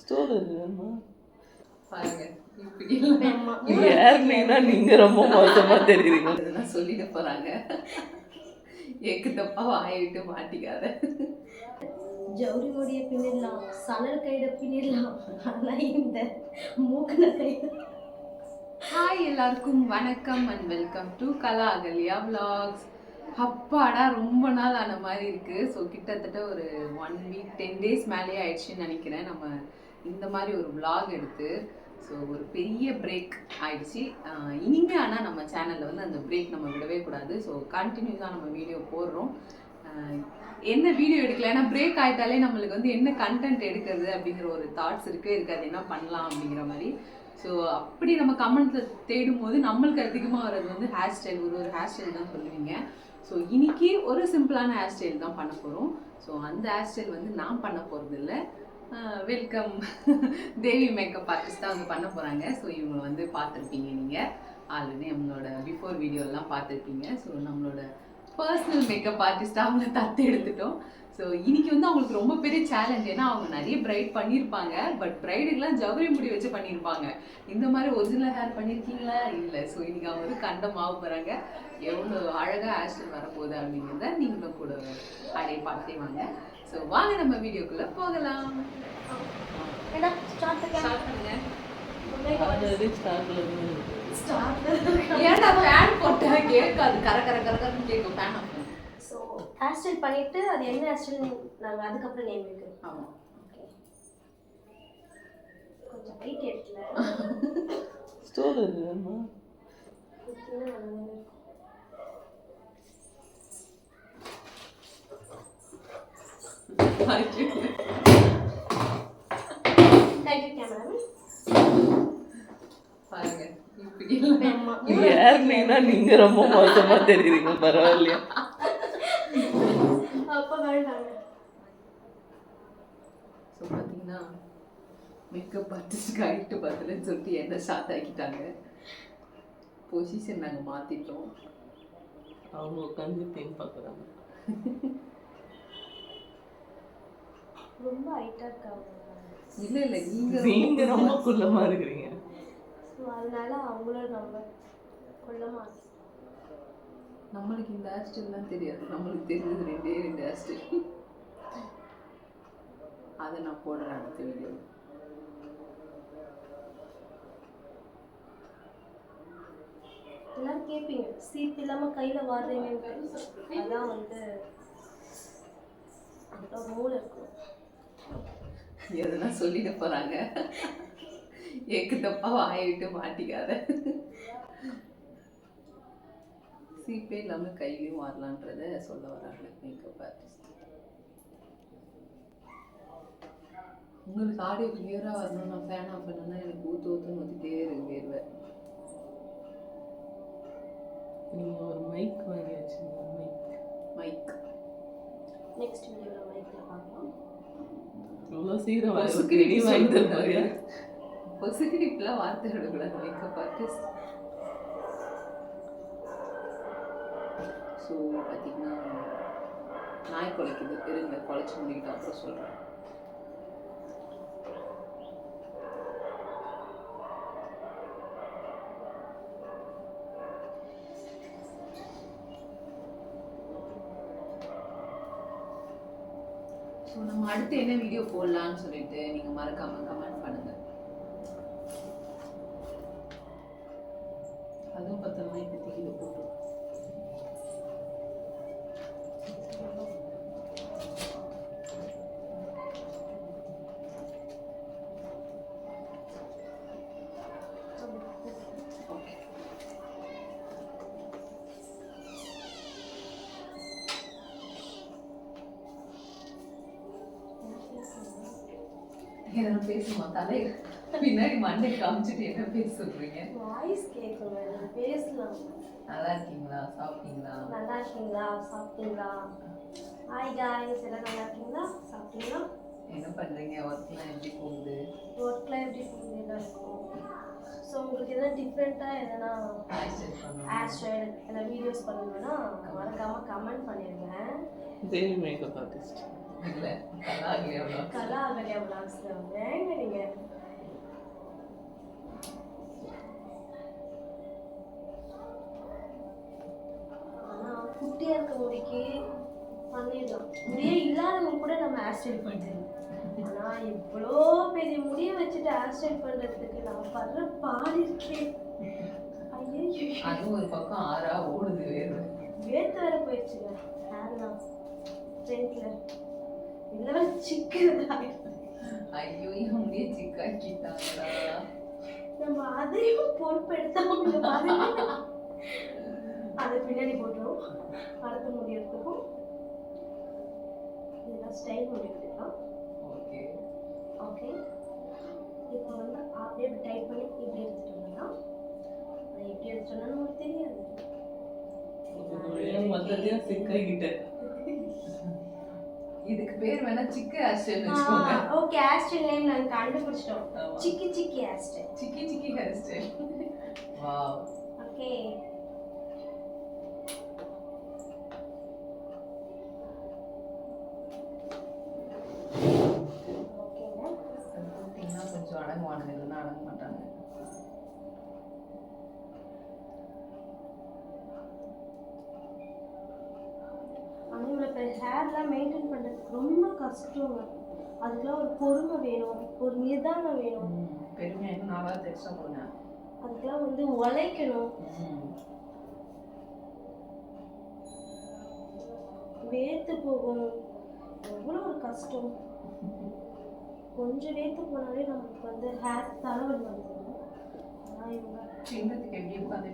Store பாருங்க எல்லாம் நீங்க ரொம்ப மோசமா தெரியுறீங்க. இதெல்லாம் சொல்லிட போறாங்க. எக்கு தப்பா வாயை விட்டு மாட்டிக்காத. ஜவுரி முடிய பின்னிடலாம் சணல் கையில பின்னிடலாம். ஆனா இந்த மூக்கன கையில ஹாய் எல்லாருக்கும் வணக்கம் and welcome to Kala Agalya vlogs. அப்பாடா ரொம்ப நாள் ஆன மாதிரி இருக்கு. ஸோ கிட்டத்தட்ட ஒரு ஒன் வீக் டென் டேஸ் மேலேயே ஆயிடுச்சுன்னு நினைக்கிறேன். நம்ம இந்த மாதிரி ஒரு விளாக் எடுத்து ஸோ ஒரு பெரிய பிரேக் ஆயிடுச்சு. இனிமே ஆனால் நம்ம சேனலில் வந்து அந்த பிரேக் நம்ம விடவே கூடாது. ஸோ கண்டினியூஸாக நம்ம வீடியோ போடுறோம். என்ன வீடியோ எடுக்கல? ஏன்னா பிரேக் ஆயிட்டாலே நம்மளுக்கு வந்து என்ன கண்டென்ட் எடுக்கிறது அப்படிங்கிற ஒரு தாட்ஸ் இருக்கவே இருக்காது. என்ன பண்ணலாம் அப்படிங்கிற மாதிரி. ஸோ அப்படி நம்ம கமெண்ட்ல தேடும் போது நம்மளுக்கு அதிகமாக வர்றது வந்து ஹேர் ஸ்டைல் ஒரு ஒரு ஹேர் ஸ்டைல் தான் சொல்லுவீங்க. ஸோ இன்னைக்கு ஒரு சிம்பிளான ஹேர் ஸ்டைல் தான் பண்ண போகிறோம் ஸோ அந்த ஹேர் ஸ்டைல் வந்து நான் பண்ண போகிறது இல்லை வெல்கம் தேவி மேக்கப் ஆர்டிஸ்ட் தான் வந்து பண்ண போகிறாங்க ஸோ இவங்க வந்து பார்த்துருப்பீங்க நீங்கள் ஆல்ரெடி நம்மளோட பிஃபோர் வீடியோலாம் பார்த்துருப்பீங்க. ஸோ நம்மளோட பர்சனல் மேக்கப் ஆர்டிஸ்ட்டாக அவங்கள தத்து எடுத்துட்டோம் ஸோ இன்னைக்கு வந்து அவங்களுக்கு ரொம்ப பெரிய சேலஞ்ச் ஏன்னா அவங்க நிறைய பிரைட் பண்ணியிருப்பாங்க. பட் பிரைடுக்கெலாம் ஜவுரி முடி வச்சு பண்ணியிருப்பாங்க. இந்த மாதிரி ஒரிஜினல் ஹேர் பண்ணியிருக்கீங்களா? இல்லை. ஸோ இன்னைக்கு அவங்க வந்து கண்டம் ஆக போகிறாங்க எவ்வளோ அழகாக ஹேர் ஸ்டைல் வரப்போகுது அப்படிங்கிறத நீங்களும் கூட அப்படியே பார்த்தே வாங்க. ஸோ வாங்க நம்ம வீடியோக்குள்ளே போகலாம். ஏன்டா ஃபேன் போட்டா கேட்காது. கர கர கர கரன்னு கேட்கும். ஃபேன் ஹேர் ஸ்டைல் பண்ணிட்டு அது என்ன ஹேர் ஸ்டைல் நாங்கள் அதுக்கப்புறம் நேம் வைக்கிறோம் ஆமாம் ஓகே கொஞ்சம் வெயிட் எடுக்கல ஸ்டோர் இருக்குமா நல்லா இருக்கும். Thank you, cameraman. பாருங்க இப்படி ஏறினீங்கன்னா நீங்க ரொம்ப மோசமா தெரியுறீங்க பரவாயில்லையா? ஸோ பார்த்தீங்கன்னா மேக்கப் ஆர்டிஸ்ட்க்கு ஹைட்டு பத்தலன்னு சொல்லிட்டு என்ன ஷார்ட் ஆக்கிட்டாங்க. பொசிஷன் நாங்கள் மாற்றிட்டோம் அவங்க உட்காந்து தேன் பார்க்குறாங்க. ரொம்ப ஹைட்டா இருக்காங்க இல்லை இல்லை நீங்கள் நீங்க ரொம்ப குள்ளமா இருக்கிறீங்க. ஸோ அதனால அவங்களும் நம்ம கொள்ளமா நம்மளுக்கு இந்த ஹேர் ஸ்டைல்லாம் தெரியாது. நம்மளுக்கு தெரிஞ்சது ரெண்டே ரெண்டு ஹேர் ஸ்டைல் அதை நான் போடுறேன் அடுத்த வீடியோ எல்லாரும் கேட்பீங்க சீப் இல்லாம கையில வாடுறீங்கன்ட்டு அதான் வந்து ஒரு மூளை இருக்கும் எதெல்லாம் சொல்லிட போகிறாங்க எக்கு தப்பா வாயை விட்டு மாட்டிக்காத. சீப்பே இல்லாமல் கையிலையும் வரலான்றத சொல்ல வராங்க மேக்கப் ஆர்டிஸ்ட் உங்களுக்கு ஆடியோ கிளியராக வரணும் நான் ஃபேன் ஆஃப் பண்ணேன்னா எனக்கு ஊற்று ஊற்றுன்னு ஊற்றிட்டே இருக்கு வேர்வை. நீங்க ஒரு மைக் வாங்கி வச்சுங்க மைக் மைக் நெக்ஸ்ட் வீடியோவில் மைக்கில் பார்க்கலாம். இவ்வளோ சீக்கிரம் வாங்கி தருவாங்க பொசுக்கு இப்பெல்லாம் வார்த்தை விடக்கூடாது மேக்கப் ஆர்டிஸ்ட் ஸோ பார்த்திங்கன்னா நாய் குலைக்குது. இருங்க குலைச்சி முடிக்கிட்டு அப்புறம் சொல்கிறேன் ஸோ நம்ம அடுத்து என்ன வீடியோ போடலாம்னு சொல்லிட்டு நீங்கள் மறக்காம கமெண்ட் எதனா பேசுமா தலை பின்னாடி மண்டை காமிச்சிட்டு என்ன பேச சொல்றீங்க? வாய்ஸ் நீங்க பேசலாம். நல்லா இருக்கீங்களா? சாப்பிட்டீங்களா? நல்லா இருக்கீங்களா? சாப்பிட்டீங்களா? ஹாய் காய்ஸ் எல்லாம் நல்லா இருக்கீங்களா? சாப்பிட்டீங்களா? என்ன பண்றீங்க? ஒர்க்லாம் எப்படி போகுது? ஒர்க்லாம் எப்படி போகுது? எல்லாம் இருக்கும். ஸோ உங்களுக்கு எதனா டிஃப்ரெண்ட்டாக எதனா ஸ்டைல் இல்லை வீடியோஸ் பண்ணணும்னா மறக்காமல் கமெண்ட் பண்ணிடுங்க தேவி மேக்கப் ஆர்டிஸ்ட் இல்ல கலாகலியா vlogs. கலா அகலியா விளாக்ஸில் வேங்க நீங்கள் ஆனால் குட்டியாக இருக்க முடிக்கு பண்ணிடலாம். முடியே இல்லாதவங்க கூட நம்ம ஹேர் ஸ்டைல் பண்ணிடலாம் ஆனால் இவ்வளோ பெரிய முடியை வச்சுட்டு ஹேர் ஸ்டைல் பண்ணுறதுக்கு நான் படுற பாடு இருக்கேன் ஒரு பக்கம் ஆறா ஓடுது வேறு வேர்த்து வேற போயிடுச்சுங்க. இல்லை சிக்கிறதா ஐயோ என் முடிய சிக்காக்கிட்டாங்களா நம்ம அதையும் பொறுப்பெடுத்தாம பாருங்க அதை பின்னாடி போட்டுரும் அடுத்த முடி எடுத்துக்கும் இதெல்லாம் ஸ்டைல் முடி எடுத்துக்கலாம் ஓகே ஓகே இப்போ வந்து அப்படியே டைட் பண்ணி இப்படி எடுத்துட்டு அது எப்படி எடுத்துட்டோம்னா நமக்கு தெரியாது மொத்தத்தையும் சிக்காகிட்டேன் இதுக்கு பேர் வேணா சிக்கு ஹேர்ஸ்டைல் வச்சுக்கோங்க. ஓகே ஹேர்ஸ்டைல் நேம் நாங்கள் கண்டுபிடிச்சிட்டோம். சிக்கி சிக்கி ஹேர்ஸ்டைல் சிக்கி சிக்கி ஹேர்ஸ்டைல் வாவ் ஓகே ஓகேங்க குட்டிங்கன்னா கொஞ்சம் அடங்குவானுங்க இல்லைன்னா அடங்க மாட்டாங்க ஆனால் இவ்வளோ பெரிய ஹேர்லாம் மெயின்டைன் பண்ணுறதுக்கு ரொம்ப கஷ்டங்க. அதுக்கெல்லாம் ஒரு பொறுமை வேணும். ஒரு நிதானம் வேணும். ம், பெருமையா இன்னும் நாலாவது எக்ஸ்ட்ரா போடுங்க அதுக்கெல்லாம் வந்து உழைக்கணும். வேர்த்து போகும் எவ்வளோ ஒரு கஷ்டம். கொஞ்சம் வேர்த்து போனாலே நமக்கு வந்து ஹேர் தலைவலி வந்துடும். ஆனால் இவங்க பின்னத்துக்கு எப்படி உட்காந்து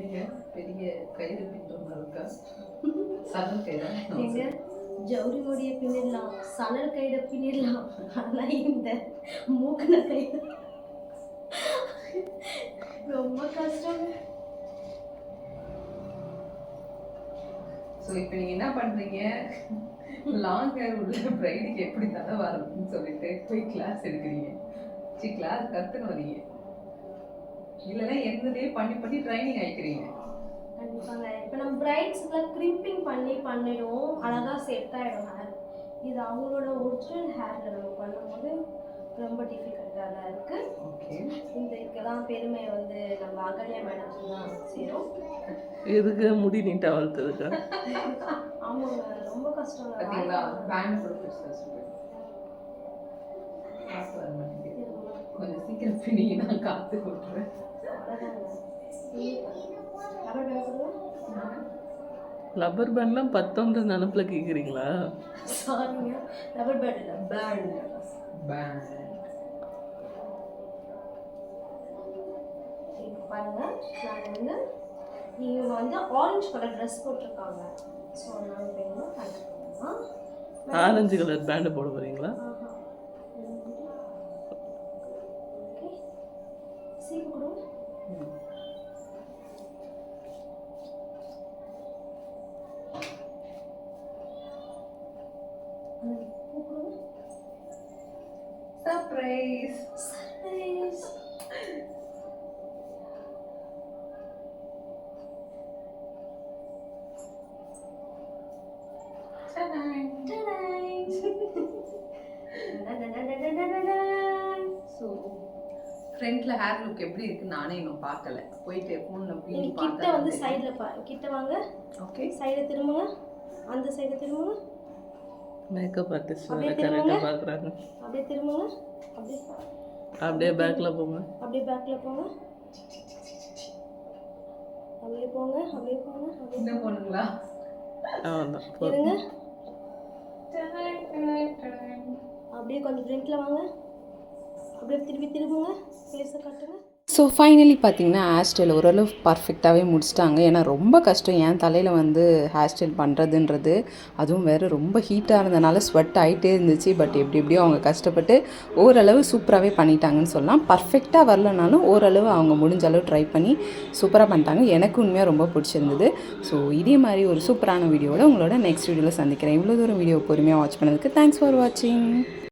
நீங்க பெரிய கயிறு பின்னுறவங்க இருக்கா? கயிறா? எங்க ஜவுரி முடிய பின்னிடலாம் சணல் கையில பின்னிடலாம். ஆனா இந்த மூக்கன கையில ரொம்ப கஷ்டம். ஸோ இப்போ நீங்க என்ன பண்றீங்க? லாங் ஹேர் உள்ள பிரைடுக்கு எப்படி தலை வரணும்னு சொல்லிட்டு போய் கிளாஸ் எடுக்கிறீங்க. சி கிளாஸ் கத்துன்னு வரீங்க இல்லைன்னா என்னதே பண்ணி பண்ணி ட்ரைனிங் ஆயிக்கிறீங்க. கண்டிப்பாங்க. இப்போ நம்ம பிரைட்ஸ்க்குலாம் கிரிம்பிங் பண்ணி பண்ணிடுவோம் அழகா செட் ஆயிடும் ஹேர் இது அவங்களோட ஒரிஜினல் ஹேர்ல நம்ம பண்ணும்போது ரொம்ப டிஃபிகல்ட்டாக தான் இருக்கு. ஓகே இந்த இதுக்கெல்லாம் பெருமை வந்து நம்ம அகல்யா மேடம் தான் சேரும். எதுக்கு முடி நீட்டா வளர்த்ததுக்கா ஆமாங்க. ரொம்ப கஷ்டம். பார்த்தீங்களா பேண்ட் கொஞ்சம் சீக்கிரம் பிடிங்க நான் காத்து கொட்டுறேன் லப்பர் பேண்ட்லாம் பத்தொன்ற நினப்புல கேட்குறீங்களா சாரிங்க ரப்பர் பேண்ட் இல்லை பேண்ட் பேண்ட் இப்போ பாருங்க நாங்கள் வந்து இவங்க வந்து ஆரஞ்சு கலர் ட்ரெஸ் போட்டிருக்காங்க. ஸோ வேணும் பண்ணலாம் ஆரஞ்சு கலர் பேண்டு போட போறீங்களா? ஆஹா ஓகே சீப்பு கொடுங்க அந்த பூ கொடுங்க சர்ப்ரைஸ் சர்ப்ரைஸ் ஃப்ரண்ட்ல ஹேர் லுக் எப்படி இருக்குன்னு நானே இன்னும் பார்க்கல போயிட்டு ஃபோனில் போய் கிட்ட வந்து சைடில் பா கிட்ட வாங்க ஓகே சைடை திரும்புங்க அந்த சைடை திரும்புங்க மேக்கப் ஆர்டிஸ்ட் வேற அப்படியே கரெக்டாக திரும்புங்க. பார்க்குறாங்க அப்படியே திரும்புங்க. அப்படியே அப்படியே பேக்கில் போங்க. அப்படியே பேக்கில் போங்க. அப்படியே போங்க அப்படியே போங்க அப்படியே பொண்ணுங்களா அவ்வளோதான் இருங்க. அப்படியே கொஞ்சம் ஃப்ரண்ட்டில் வாங்க. அப்படியே திருப்பி திரும்புங்க ஃபேஸை காட்டுங்க. ஸோ ஃபைனலி பார்த்தீங்கன்னா ஹேர் ஸ்டைல் ஓரளவு பர்ஃபெக்டாகவே முடிச்சிட்டாங்க. ஏன்னா ரொம்ப கஷ்டம். என் தலையில் வந்து ஹேர் ஸ்டைல் பண்ணுறதுன்றது அதுவும் வேறு ரொம்ப ஹீட்டாக இருந்தனால ஸ்வெட் ஆகிட்டே இருந்துச்சு. பட் எப்படி எப்படியோ அவங்க கஷ்டப்பட்டு ஓரளவு சூப்பராகவே பண்ணிட்டாங்கன்னு சொல்லலாம். பர்ஃபெக்டாக வரலனாலும் ஓரளவு அவங்க முடிஞ்ச அளவு ட்ரை பண்ணி சூப்பராக பண்ணிட்டாங்க. எனக்கு உண்மையாக ரொம்ப பிடிச்சிருந்தது. ஸோ இதே மாதிரி ஒரு சூப்பரான வீடியோவில் உங்களோட நெக்ஸ்ட் வீடியோவில் சந்திக்கிறேன். இவ்வளோ தூரம் வீடியோ பொறுமையாக வாட்ச் பண்ணதுக்கு தேங்க்ஸ் ஃபார் வாட்சிங்